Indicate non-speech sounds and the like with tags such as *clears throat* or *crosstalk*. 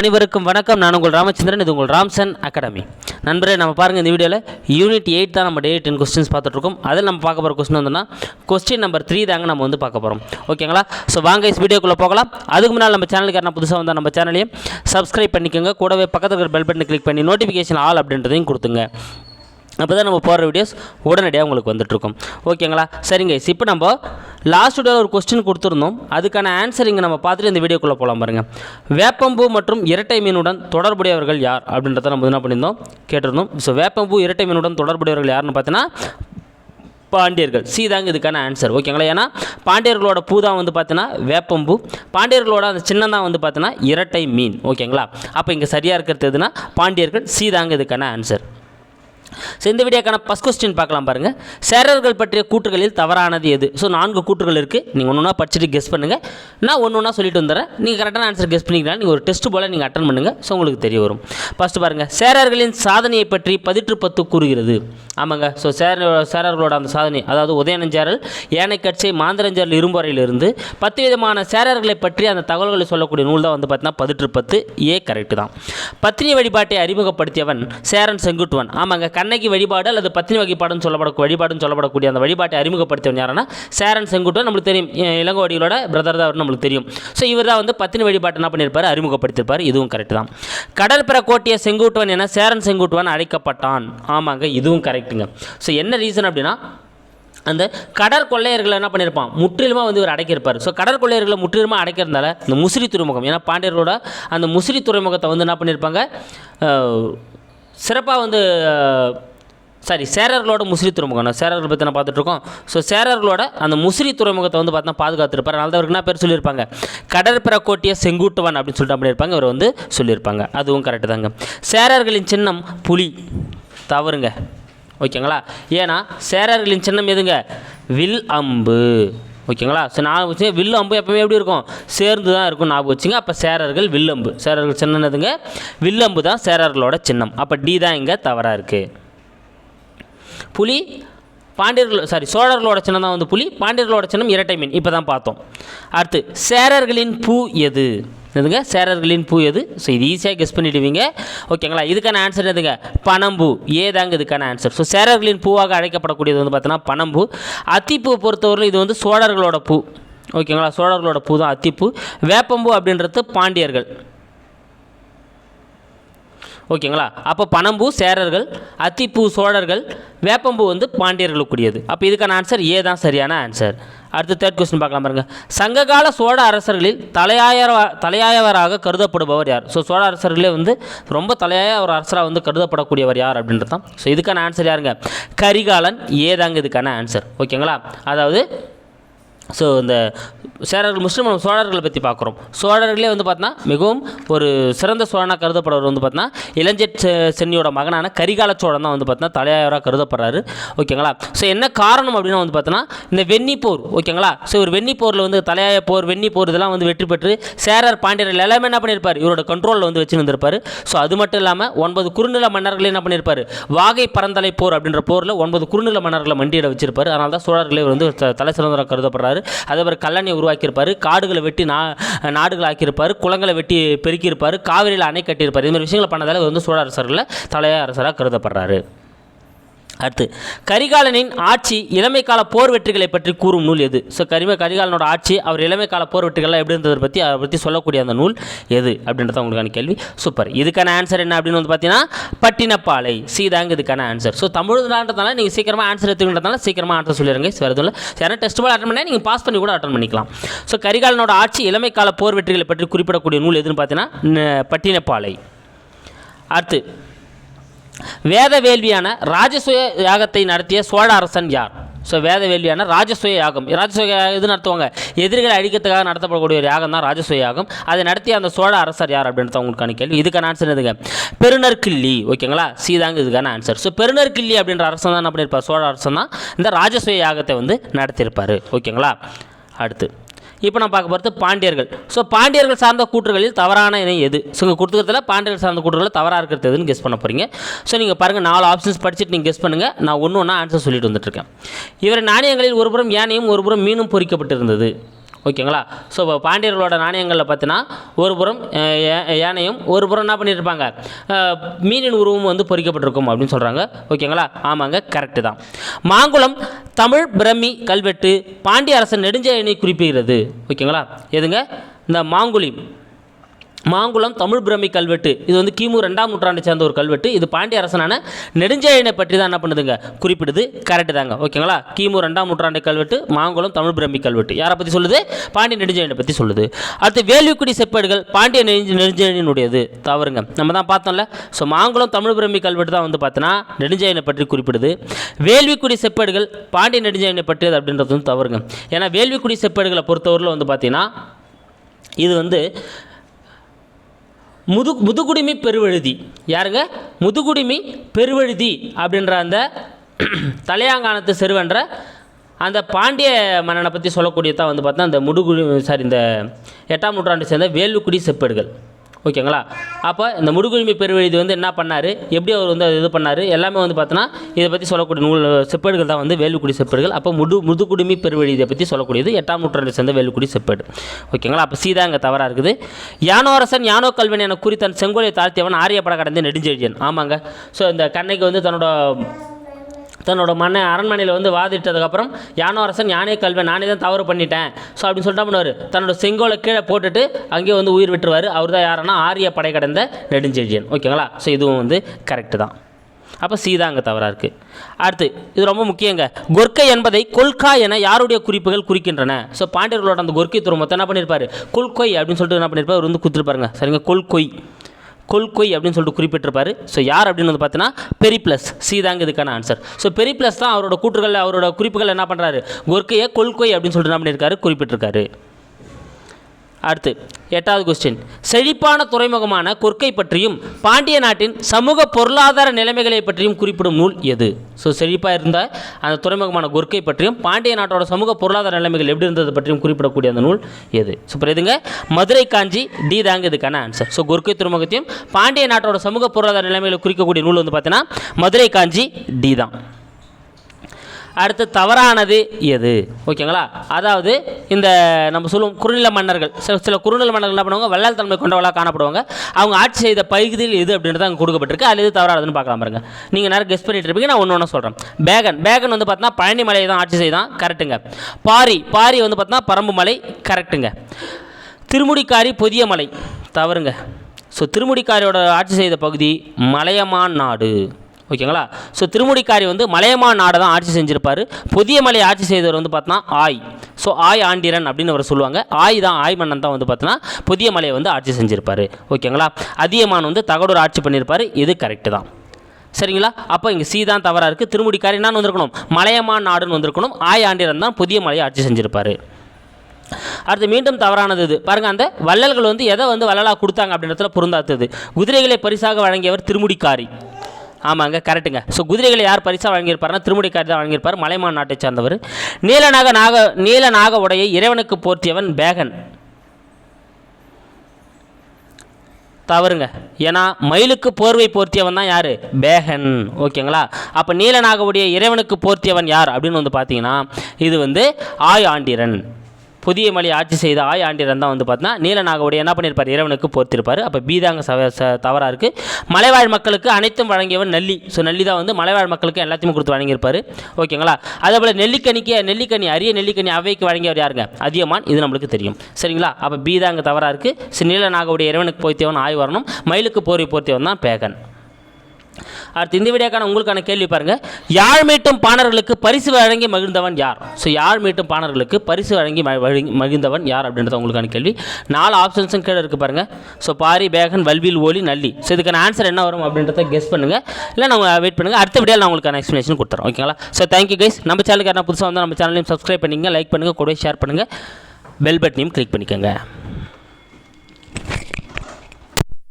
அனைவருக்கும் வணக்கம். நான் உங்கள் ராமச்சந்திரன் இது உங்கள் ராம்சன் அகாடமி. நண்பரே நம்ம பாருங்கள் இந்த வீடியோவில் யூனிட் எயிட் தான் நம்ம டே டென் கொஸ்டின்ஸ் பார்த்துட்ருக்கோம். அதில் நம்ம பார்க்க போகிற கொஸ்டின் வந்துன்னா கொஸ்டின் நம்பர் த்ரீ தாங்க நம்ம வந்து பார்க்க போகிறோம் ஓகேங்களா? ஸோ வாங்க இஸ் வீடியோக்குள்ளே போகலாம். அதுக்கு முன்னால் நம்ம சேனலுக்கு யாரா புதுசாக வந்தால் நம்ம சேனலையும் சப்ஸ்கிரைப் பண்ணிக்கோங்க. கூடவே பக்கத்தில் இருக்கிற பெல் பட்டனை கிளிக் பண்ணி நோட்டிஃபிகேஷன் ஆல் அப்படின்றதையும் கொடுத்துங்க. அப்போ தான் நம்ம போடுற வீடியோஸ் உடனடியாக உங்களுக்கு வந்துட்டுருக்கும். ஓகேங்களா சரிங்க. இப்போ நம்ம லாஸ்ட் வீடியோவில் ஒரு கொஸ்டின் கொடுத்துருந்தோம். அதுக்கான ஆன்சர் இங்கே நம்ம பார்த்துட்டு இந்த வீடியோக்குள்ளே போகலாம் பாருங்கள் வேப்பம்பூ மற்றும் இரட்டை மீனுடன் தொடர்புடையவர்கள் யார்? அப்படின்றத நம்ம என்ன பண்ணியிருந்தோம்? கேட்டிருந்தோம். ஸோ வேப்பம்பூ இரட்டை மீனுடன் தொடர்புடையவர்கள் யாருன்னு பார்த்தீங்கன்னா பாண்டியர்கள். சி தாங்க இதுக்கான ஆன்சர் ஓகேங்களா ஏன்னா பாண்டியர்களோட பூ தான் வந்து பார்த்தீங்கன்னா வேப்பம்பூ. பாண்டியர்களோட அந்த சின்னம் தான் வந்து பார்த்தீங்கன்னா இரட்டை மீன். ஓகேங்களா அப்போ இங்கே சரியாக இருக்கிறது எதுனா பாண்டியர்கள். சி தாங்க இதுக்கான ஆன்சர் ஸோ இந்த வீடியோக்கான ஃபஸ்ட் கொஸ்டின் பார்க்கலாம் பாருங்கள் சேரர்கள் பற்றிய கூற்றுகளில் தவறானது எது? ஸோ நான்கு கூற்றுகள் இருக்குது நீங்கள் ஒன்று ஒன்றா படிச்சுட்டு கெஸ் பண்ணுங்கள் நான் ஒன்று ஒன்றா சொல்லிட்டு வந்துடுறேன். நீங்கள் கரெக்டான ஆன்சர் கெஸ் பண்ணிக்கலாம் நீங்கள் ஒரு டெஸ்ட் போல் நீங்கள் அட்டன் பண்ணுங்கள் ஸோ உங்களுக்கு தெரிய வரும். ஃபஸ்ட்டு பாருங்கள் சேரர்களின் சாதனையை பற்றி பதிற்று பத்து கூறுகிறது. ஆமாங்க. ஸோ சேர சேரர்களோட அந்த சாதனை அதாவது உதயநஞ்சாரல் ஏனைக்கட்சி மாந்திரஞ்சாரல் இரும்புறையிலிருந்து பத்து விதமான சேரர்களை பற்றி அந்த தகவல்களை சொல்லக்கூடிய நூல் தான் வந்து பார்த்தீங்கன்னா பதிற்று பத்து. ஏ கரெக்டு தான். பத்தினி வழிபாட்டை அறிமுகப்படுத்தியவன் சேரன் செங்குட்டுவன். ஆமாங்க. கண்ணகி வழிபாடு அல்லது பத்தினி வகைப்பாடுன்னு சொல்லப்பட வழிபாடுன்னு சொல்லப்படக்கூடிய அந்த வழிபாட்டை அறிமுகப்படுத்தவன் யாருன்னா சேரன் செங்குட்டன் நம்மளுக்கு தெரியும். இளங்கோடிகளோட பிரதர் தான் அவர் நம்மளுக்கு தெரியும். ஸோ இவர் தான் வந்து பத்தினி வழிபாட்டை என்ன பண்ணியிருப்பார்? அறிமுகப்படுத்தியிருப்பார். இதுவும் கரெக்ட் தான். கடல் பெற கோட்டிய செங்குட்டுவன் என சேரன் செங்குட்டுவன் அழைக்கப்பட்டான். ஆமாங்க இதுவும் கரெக்ட்டுங்க ஸோ என்ன ரீசன் அப்படின்னா அந்த கடற்கொள்ளையர்களை என்ன பண்ணியிருப்பான்? முற்றிலுமாக வந்து இவர் அடைக்கியிருப்பார். ஸோ கடற்கொள்ளையர்களை முற்றிலுமாக அடைக்கிறதுனால இந்த முசிறி துறைமுகம் ஏன்னா பாண்டியர்களோட அந்த முசிறி துறைமுகத்தை வந்து என்ன பண்ணியிருப்பாங்க? சிறப்பாக வந்து சாரி சேரர்களோட முசிறி துறைமுகம். நான் சேரர்கள் பற்றி நான் பார்த்துட்ருக்கோம். ஸோ சேரர்களோட அந்த முசிறி துறைமுகத்தை வந்து பார்த்தா பாதுகாத்திருப்பார். அதனால தான் அவருக்கு என்ன பேர் சொல்லியிருப்பாங்க? கடற்பர கோட்டிய செங்குட்டுவன் அப்படின்னு சொல்லிட்டு அப்படி இருப்பாங்க. இவர் வந்து சொல்லியிருப்பாங்க. அதுவும் கரெக்டு தாங்க. சேரர்களின் சின்னம் புலி. தவறுங்க. ஓகேங்களா? ஏன்னா சேரர்களின் சின்னம் எதுங்க? வில் அம்பு. ஓகேங்களா? ஸோ நான் வச்சு வில்லம்பு எப்பவுமே எப்படி இருக்கும்? சேர்ந்து தான் இருக்கும் ஞாபகம் வச்சுங்க. அப்போ சேரர்கள் வில்லம்பு. சேரர்கள் சின்னதுங்க வில்லம்பு தான் சேரர்களோட சின்னம். அப்போ டி தான் இங்கே தவறாக இருக்குது புலி பாண்டியர்கள் சாரி சோழர்களோட சின்னம் தான் வந்து புலி பாண்டியர்களோட சின்னம் இரட்டை மீன். இப்போ தான் பார்த்தோம். அடுத்து சேரர்களின் பூ எது? எதுங்க சேரர்களின் பூ எது? ஸோ இது ஈஸியாக கெஸ் பண்ணிடுவீங்க. ஓகேங்களா இதுக்கான ஆன்சர் எதுங்க பனம்பூ ஏதாங்க இதுக்கான ஆன்சர் ஸோ சேரர்களின் பூவாக அழைக்கப்படக்கூடியது வந்து பார்த்தோன்னா பனம்பூ அத்திப்பூ பொறுத்தவரை இது வந்து சோழர்களோட பூ. ஓகேங்களா சோழர்களோட பூ தான் அத்திப்பூ. வேப்பம்பூ அப்படின்றது பாண்டியர்கள். ஓகேங்களா? அப்போ பனம்பூ சேரர்கள் அத்திப்பூ சோழர்கள் வேப்பம்பூ வந்து பாண்டியர்களுக்குரியது. அப்போ இதுக்கான ஆன்சர் ஏ தான் சரியான ஆன்சர் அடுத்து தேர்ட் கொஸ்டின் பார்க்கலாம் பாருங்க. சங்ககால சோழ அரசர்களில் தலையாய தலையாயவராக கருதப்படுபவர் யார்? ஸோ சோழ அரசர்களே வந்து ரொம்ப தலையாய ஒரு அரசராக வந்து கருதப்படக்கூடியவர் யார் அப்படின்றது தான் ஸோ இதுக்கான ஆன்சர் யாருங்க? கரிகாலன் ஏதாங்க இதுக்கான ஆன்சர் ஓகேங்களா? அதாவது ஸோ இந்த சேரர்கள் முஸ்லீம் நம்ம சோழர்களை பற்றி பார்க்குறோம். சோழர்களே வந்து பார்த்தோன்னா மிகவும் ஒரு சிறந்த சோழனாக கருதப்படுறவர் வந்து பார்த்தோன்னா இளஞ்செட் செ- சென்னியோட மகனான கரிகால சோழன் தான் வந்து பார்த்தோன்னா தலையாயராக கருதப்படுறாரு. ஓகேங்களா? ஸோ என்ன காரணம் அப்படின்னா வந்து பார்த்தோன்னா இந்த வெண்ணி போர் ஓகேங்களா? ஸோ இவர் வெண்ணி போரில் வந்து தலையாய போர் வெண்ணி போர் இதெல்லாம் வந்து வெற்றி பெற்று சேரர் பாண்டியர்கள் எல்லாமே என்ன பண்ணியிருப்பார்? இவரோட கண்ட்ரோலில் வந்து வச்சு வந்திருப்பார். ஸோ அது மட்டும் இல்லாமல் ஒன்பது குறுநில மன்னர்களே என்ன பண்ணியிருப்பார்? வாகை பரந்தலை போர் அப்படின்ற போரில் ஒன்பது குறுநில மன்னர்களை மண்டியிட வச்சிருப்பார். அதனால தான் சோழர்களே வந்து தலை சிறந்தராக கருதப்படுறாரு. அதே மாதிரி கல்லணை உருவாக்கியிருப்பார். காடுகளை வெட்டி நா நாடுகள் ஆக்கியிருப்பார். குளங்களை வெட்டி பெருக்கியிருப்பார். காவிரியில் அணை கட்டியிருப்பார். இதுமாதிரி விஷயங்களை பண்ணதால் வந்து சோழ அரசர்களில் தலைய அரசராக கருதப்படுறாரு. அடுத்து கரிகாலனின் ஆட்சி இளமை கால போர் வெற்றிகளை பற்றி கூறும் நூல் எது? ஸோ கரிம கரிகாலனோட ஆட்சி அவர் இளமை கால போர் வெற்றிகள்லாம் எப்படி இருந்ததை பற்றி அதை பற்றி சொல்லக்கூடிய அந்த நூல் எது அப்படின்றத உங்களுக்கான கேள்வி. சூப்பர் இதுக்கான ஆன்சர் என்ன அப்படின்னு வந்து பார்த்தீங்கன்னா பட்டினப்பாலை. சீதாங்க இதுக்கான ஆன்சர் ஸோ தமிழ்ன்றதுனால நீங்கள் சீக்கிரமாக ஆன்சர் எடுத்துக்கிட்டதுனால சீக்கிரமாக ஆன்சர் சொல்லிடுங்க வேறு எதுவும் இல்லை. யாரா டெஸ்ட் போல் அட்டன் பண்ணால் நீங்கள் பாஸ் பண்ணி கூட அட்டன் பண்ணிக்கலாம். ஸோ கரிகாலனோட ஆட்சி இளமை கால போர் வெற்றிகளை பற்றி குறிப்பிடக்கூடிய நூல் எதுன்னு பார்த்தீங்கன்னா பட்டினப்பாலை. அடுத்து வேத வேள்வியான ராஜசுய யாகத்தை நடத்திய சோழ அரசன் யார்? ஸோ வேத வேள்வியான ராஜசுய யாகம். ராஜசுய இது நடத்துவாங்க. எதிரிகளை அழிக்கிறதுக்காக நடத்தப்படக்கூடிய ஒரு யாகம் தான் ராஜசுய யாகம். அதை நடத்திய அந்த சோழ அரசர் யார் அப்படின்றது உங்களுக்கான கேள்வி. இதுக்கான ஆன்சர் எதுங்க பெருநற்கிள்ளி. ஓகேங்களா? சீதாங்க இதுக்கான ஆன்சர் ஸோ பெருநற்கிள்ளி அப்படின்ற அரசன் தான் என்ன பண்ணியிருப்பார் சோழ அரசன் தான் இந்த ராஜசுய யாகத்தை வந்து நடத்தியிருப்பார் ஓகேங்களா? அடுத்து. இப்போ நான் பார்க்க போகிறது பாண்டியர்கள். ஸோ பாண்டியர்கள் சார்ந்த கூற்றுகளில் தவறான இணை எது? ஸோ இங்கே கொடுத்துக்கிறதுல பாண்டியர்கள் சார்ந்த கூற்றுகளில் தவறாக இருக்கிறது எதுன்னு கெஸ் பண்ண போகிறீங்க ஸோ நீங்கள் பாருங்கள் நாலு ஆப்ஷன்ஸ் படிச்சுட்டு நீங்கள் கெஸ் பண்ணுங்கள் நான் ஒன்று ஒன்றா ஆன்சர் சொல்லிட்டு வந்துட்டுருக்கேன் இவர் நாணயங்களில் ஒருபுறம் யானையும் ஒருபுறம் மீனும் பொறிக்கப்பட்டிருந்தது. ஓகேங்களா? ஸோ இப்போ பாண்டியர்களோட நாணயங்களில் பார்த்தீங்கன்னா ஒரு புறம் யா- யானையும் ஒரு புறம் என்ன பண்ணியிருப்பாங்க மீனின் உருவம் வந்து பொறிக்கப்பட்டிருக்கும் அப்படின்னு சொல்கிறாங்க ஓகேங்களா? ஆமாங்க கரெக்டு தான். மாங்குளம் தமிழ் பிரம்மி கல்வெட்டு பாண்டிய அரசன் நெடுஞ்செழியனை குறிப்பிடுகிறது. ஓகேங்களா? எதுங்க? இந்த மாங்குளி மாங்குளம் தமிழ் பிரமி கல்வெட்டு. இது வந்து கிமு ரெண்டாம் நூற்றாண்டை சேர்ந்த ஒரு கல்வெட்டு. இது பாண்டிய அரசனான நெடுஞ்செழியனை பற்றி தான் என்ன பண்ணுதுங்க? குறிப்பிடுது. கரெக்டு தாங்க. ஓகேங்களா கிமு ரெண்டாம் நூற்றாண்டு கல்வெட்டு மாங்குளம் தமிழ் பிரமி கல்வெட்டு. யாரை பற்றி சொல்லுது? பாண்டிய நெடுஞ்செழியனை பற்றி சொல்லுது. அடுத்து வேள்விக்குடி செப்பேடுகள் பாண்டிய நெடுஞ்ச நெடுஞ்செழியனுடையது. தவறுங்க. நம்ம தான் பார்த்தோம்ல. ஸோ மாங்குளம் தமிழ் பிரமி கல்வெட்டு தான் வந்து பார்த்தோன்னா நெடுஞ்செழியனை பற்றி குறிப்பிடுது. வேள்விக்குடி செப்பேடுகள் பாண்டிய நெடுஞ்செழியனை பற்றியது அப்படின்றது வந்து தவறுங்க. ஏன்னா வேள்விக்குடி செப்பேடுகளை பொறுத்தவரையில் வந்து பார்த்தீங்கன்னா இது வந்து முது முதுகுடிமை பெருவழுதி. யாருங்க? முதுகுடிமை பெருவழுதி அப்படின்ற அந்த *clears throat* தலையாங்கானத்து செருவென்ற அந்த பாண்டிய மன்னனை பற்றி சொல்லக்கூடியதான் வந்து பார்த்தா அந்த முடுகுடி சாரி இந்த எட்டாம் நூற்றாண்டு சேர்ந்த வேலுக்குடி செப்பேடுகள். ஓகேங்களா? அப்போ இந்த முடுகுரிமை பெருவழுதி வந்து என்ன பண்ணார்? எப்படி அவர் வந்து அது இது பண்ணார்? எல்லாமே வந்து பார்த்தோன்னா இதை பற்றி சொல்லக்கூடிய நூல் செப்பேடுகள் தான் வந்து வேலுக்குடி செப்பேடுகள். அப்போ முடு முதுகுடிமை பெருவழுதியை பற்றி சொல்லக்கூடியது. எட்டாம் நூற்றாண்டு சேர்ந்த வேலுக்குடி செப்பேடு. ஓகேங்களா? அப்போ சீதா இங்கே தவறாக இருக்குது. யானோரசன் யானோ கல்வன் என கூறி தன் செங்கோலை தாழ்த்தியவன் ஆரியப்பட கடந்து நெடுஞ்செழியன். ஆமாங்க. ஸோ இந்த கண்ணைக்கு வந்து தன்னோட தன்னோட மன்ன அரண்மனையில் வந்து வாதிட்டதுக்கப்புறம் யானோ அரசன் யானே கல்வன் நானே தான் தவறு பண்ணிட்டேன். ஸோ அப்படின்னு சொல்லிட்டு பண்ணுவார்? தன்னோட செங்கோலை கீழே போட்டுட்டு அங்கேயே வந்து உயிர் விட்டுருவார். அவர் தான் யாருன்னா ஆரிய படை கடந்த நெடுஞ்செழியன். ஓகேங்களா ஸோ இதுவும் வந்து கரெக்டு தான். அப்போ சீதா அங்கே தவறாக இருக்குது அடுத்து இது ரொம்ப முக்கியங்க. கொர்க்கை என்பதை கொல்கா என யாருடைய குறிப்புகள் குறிக்கின்றன? ஸோ பாண்டியர்களோட அந்த கொர்க்கை துறைமுகத்தை என்ன பண்ணியிருப்பார் கொல்கொய் அப்படின்னு சொல்லிட்டு என்ன பண்ணியிருப்பார் அவர் வந்து கொடுத்துருப்பாருங்க சரிங்க? கொல்கொய். கொல்கொய் அப்படின்னு சொல்லிட்டு குறிப்பிட்டிருப்பார். ஸோ யார் அப்படின்னு வந்து பார்த்தீங்கன்னா பெரிப்ளஸ். சீதாங்க இதுக்கான ஆன்சர் ஸோ பெரிப்ளஸ் தான் அவரோட கூற்றுகள் அவரோட குறிப்புகள் என்ன பண்ணுறாரு கொர்க்கையை கொல்கொய் அப்படின்னு சொல்லிட்டு என்ன பண்ணியிருக்காரு குறிப்பிட்டிருக்காரு. அடுத்து எட்டாவது கொஸ்டின் செழிப்பான துறைமுகமான கொர்க்கை பற்றியும் பாண்டிய நாட்டின் சமூக பொருளாதார நிலைமைகளை பற்றியும் குறிப்பிடும் நூல் எது? ஸோ செழிப்பாக இருந்த அந்த துறைமுகமான கொர்க்கை பற்றியும் பாண்டிய நாட்டோட சமூக பொருளாதார நிலைமைகள் எப்படி இருந்தது பற்றியும் குறிப்பிடக்கூடிய அந்த நூல் எது? ஸோ எதுங்க மதுரை காஞ்சி டி தாங்க இதுக்கான ஆன்சர் ஸோ கொர்க்கை துறைமுகத்தையும் பாண்டிய நாட்டோட சமூக பொருளாதார நிலைமைகளை குறிக்கக்கூடிய நூல் வந்து பார்த்தீங்கன்னா மதுரை காஞ்சி டி தான். அடுத்து தவறானது எது? ஓகேங்களா? அதாவது இந்த நம்ம சொல்லுவோம் குறுநில மன்னர்கள். சில சில குறுநில மன்னர்கள் என்ன பண்ணுவாங்க? வள்ளல் தன்மை கொண்டவளாக காணப்படுவாங்க. அவங்க ஆட்சி செய்த பகுதியில் எது அப்படின்றது அங்கே கொடுக்கப்பட்டிருக்கு. அதில் எது தவறானதுன்னு பார்க்கலாம் பாருங்க. நீங்கள் நேரம் கெஸ்ட் பண்ணிட்டு இருப்பீங்க. நான் ஒன்று ஒன்று சொல்கிறேன் பேகன். பேகன் வந்து பார்த்தீங்கன்னா பழனி மலையை தான் ஆட்சி செய்தான். கரெக்டுங்க பாரி. பாரி வந்து பார்த்தீங்கன்னா பரம்பு மலை. கரெக்டுங்க திருமுடிக்காரி புதிய மலை. தவறுங்க. ஸோ திருமுடிக்காரியோட ஆட்சி செய்த பகுதி மலையமான் நாடு. ஓகேங்களா? ஸோ திருமுடிக்காரி வந்து மலையமான் நாடை தான் ஆட்சி செஞ்சிருப்பார். புதிய மலை ஆட்சி செய்தவர் வந்து பார்த்தோன்னா ஆய். ஸோ ஆய் ஆண்டிரன் அப்படின்னு அவர் சொல்லுவாங்க. ஆய் தான் ஆய் மன்னன் தான் வந்து பார்த்தோன்னா புதிய மலையை வந்து ஆட்சி செஞ்சிருப்பார். ஓகேங்களா? அதியமான் வந்து தகடூர் ஆட்சி பண்ணியிருப்பார் இது கரெக்டு தான். சரிங்களா? அப்போ இங்கே சி தான் தவறாக இருக்குது திருமுடிக்காரி என்னன்னு வந்திருக்கணும். மலையமான் நாடுன்னு வந்திருக்கணும். ஆய் ஆண்டிரன் தான் புதிய மலையை ஆட்சி செஞ்சிருப்பார். அடுத்து மீண்டும் தவறானது இது. பாருங்கள் அந்த வள்ளல்கள் வந்து எதை வந்து வள்ளலாக கொடுத்தாங்க அப்படின்றதுல பொருந்தாத்தது குதிரைகளை பரிசாக வழங்கியவர் திருமுடிக்காரி. ஆமாங்க கரெக்டுங்க ஸோ குதிரைகளை யார் பரிசாக வழங்கியிருப்பார்னா திருமுடிக்காரி தான் வழங்கியிருப்பார் மலைமான் நாட்டை சார்ந்தவர். நீலநாக நாக நீலநாக உடையை இறைவனுக்கு போர்த்தியவன் பேகன். தவறுங்க. ஏன்னா மயிலுக்கு போர்வை போர்த்தியவன் தான் யார்? பேகன். ஓகேங்களா? அப்போ நீலநாகவுடைய இறைவனுக்கு போர்த்தியவன் யார்? அப்படின்னு வந்து பார்த்தீங்கன்னா இது வந்து ஆய் ஆண்டிரன் புதிய மலை ஆட்சி செய்த ஆய் ஆண்டிரன் தான் வந்து பார்த்தீங்கன்னா நீலநாகவுடைய என்ன பண்ணியிருப்பார் இறைவனுக்கு போர்த்திருப்பார். அப்போ பீதாங்க சவ ச தவறாக இருக்குது மலைவாழ் மக்களுக்கு அனைத்தும் வழங்கியவன் நெல்லி. ஸோ நெல்லி தான் வந்து மலைவாழ் மக்களுக்கு எல்லாத்தையும் கொடுத்து வழங்கியிருப்பார். ஓகேங்களா? அதே போல் நெல்லிக்கனிக்கு நெல்லிக்கனி அரிய நெல்லிக்கனி அவைக்கு வழங்கியவர் யாருங்க? அதியமான். இது நம்மளுக்கு தெரியும். சரிங்களா? அப்போ பீதாங்க தவறாக இருக்குது ஸோ நீலநாகவுடைய இறைவனுக்கு போர்த்தியவன் ஆய் வரணும். மயிலுக்கு போர்வை போர்த்தியவன் தான் பேகன். அடுத்து இந்த வீடியோக்கான உங்களுக்கான கேள்வி பாருங்கள் யாழ் மீட்டும் பாணர்களுக்கு பரிசு வழங்கி மகிழ்ந்தவன் யார்? ஸோ யாழ் மீட்டும் பாணர்களுக்கு பரிசு வழங்கி ம- மகிழ்ந்தவன் யார் அப்படின்றது உங்களுக்கான கேள்வி. நாலு ஆப்ஷன்ஸும் கீழே இருக்குது பாருங்கள் ஸோ பாரி பேகன் வல்வில் ஓலி நல்லி. ஸோ இதுக்கான ஆன்சர் என்ன வரும் அப்படின்றத கெஸ் பண்ணுங்கள் இல்லை நம்ம வெயிட் பண்ணுங்கள் அடுத்த வீடியோவில் நான் உங்களுக்கான எக்ஸ்ப்ளனேஷன் கொடுத்துறோம். ஓகேங்களா ஸோ தேங்க்யூ கைஸ் நம்ம சேனலுக்கு யாரா புதுசாக வந்தால் நம்ம சேனலையும் சப்ஸ்கிரைப் பண்ணிங்க லைக் பண்ணுங்கள் கூட ஷேர் பண்ணுங்கள் பெல் பட்டனையும் கிளிக் பண்ணிக்கோங்க.